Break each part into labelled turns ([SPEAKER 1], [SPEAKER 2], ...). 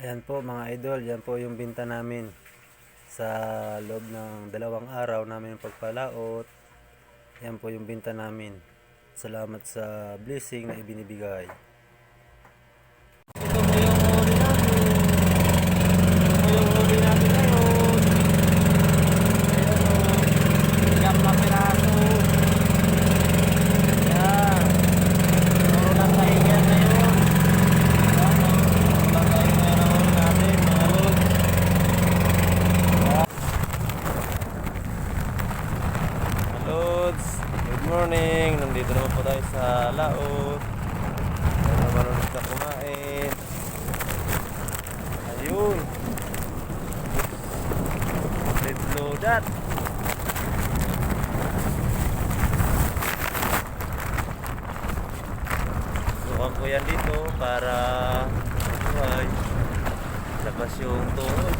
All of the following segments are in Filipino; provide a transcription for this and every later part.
[SPEAKER 1] Ayan po mga idol, yan po yung binta namin sa loob ng dalawang araw namin pagpalaot. Yan po yung binta namin. Salamat sa blessing na ibinibigay.
[SPEAKER 2] Ito mo yung huli natin. Ito mo yung huli natin ngayon. Ayan o. Siyam na piraso. Yan. Puro na sahingan na yun. Yan o. Wala tayo ngayon ang huli natin, mga lods. Mga lods, good morning. Nandito naman po tayo sa laot. Tayo naman ulit na kumain. Ayun. Red loadat. Sukan ko yan dito para mabuhay. Labas yung tuhod.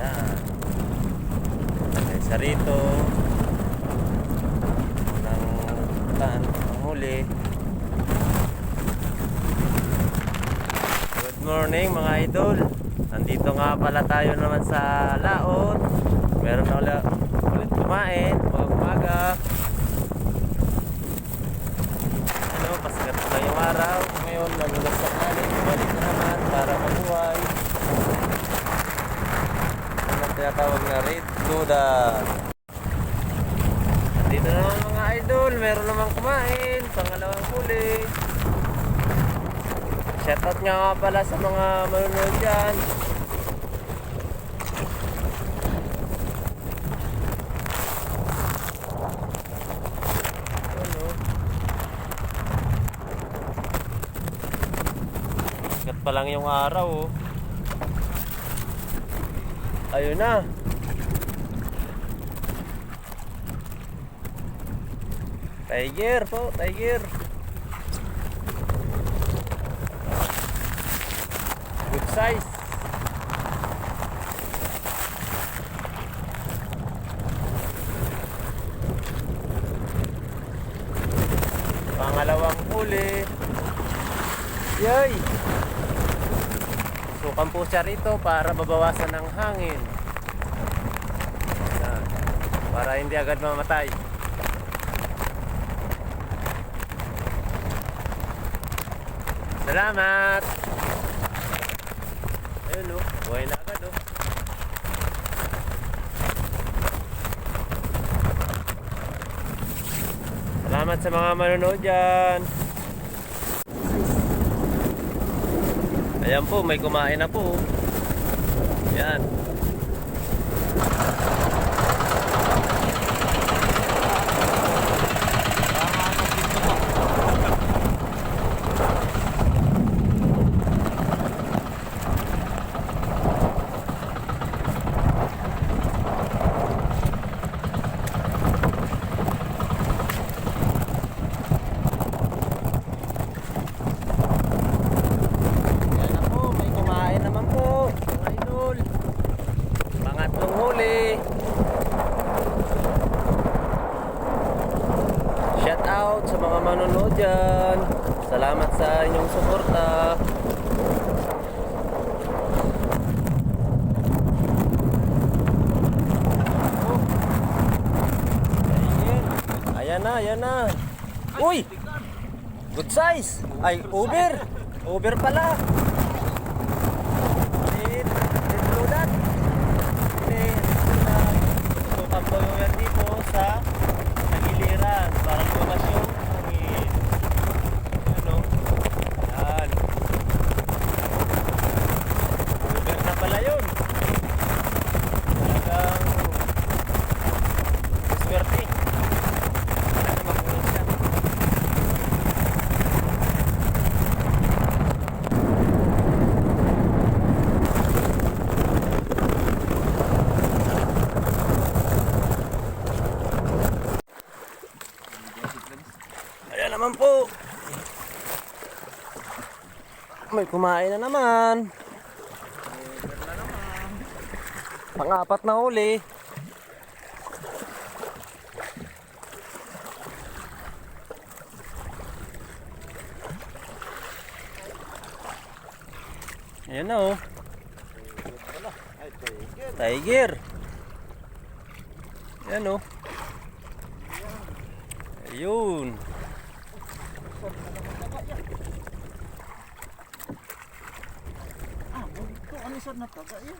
[SPEAKER 2] Yan. May isa rito. Ng tan, ng huli. Good morning mga idol. Nandito nga pala tayo naman sa laot. Meron na ulit, ulit kumain. Mga umaga. Ano, pasikat na yung araw. Ngayon, nalulas sa kanin. Balik na naman para mabuhay. Ano ang tinatawag na red Buddha. Dito naman mga idol, meron namang kumain, pangalawang huli. Shoutout nga nga pala sa mga manunood dyan. Sikat pa lang yung araw oh. Ayun na. Tiger po, tiger. Good size. Pangalawang huli. Yay! Sukan po siya rito para babawasan ng hangin. Para hindi agad mamatay. Salamat! Ayun oh, buhay na agad oh. Salamat sa mga manonood dyan. Ayan po, may kumain na po. Yan na po, may kumain naman po. Mga idol. Pangatlong huli. Shout out sa mga manonood dyan. Salamat sa inyong suporta. Ayan. Ayan na. Uy! Good size. Ay, over. Over pala. Red loadat. Eh, na sukan po yung yan dito sa naman po. May kumain na naman. Na naman. Pang-apat na huli. Ayan na oh.
[SPEAKER 3] Tiger.
[SPEAKER 2] Ayan oh. Ayun.
[SPEAKER 3] Ah, ito. Ano sir na taga yan?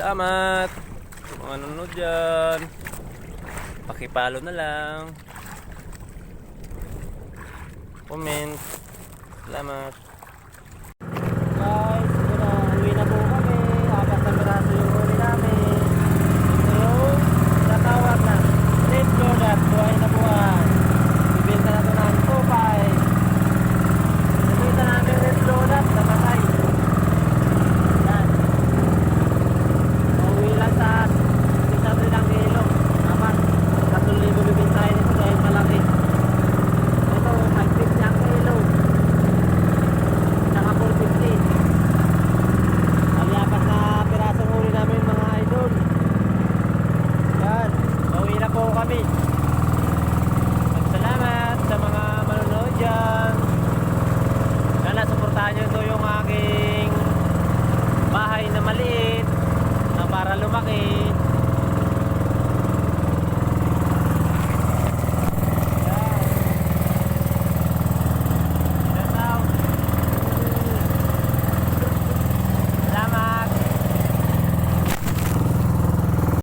[SPEAKER 2] Salamat. sa Mga nanonood dyan. Pakipalo na lang. Comment. Salamat.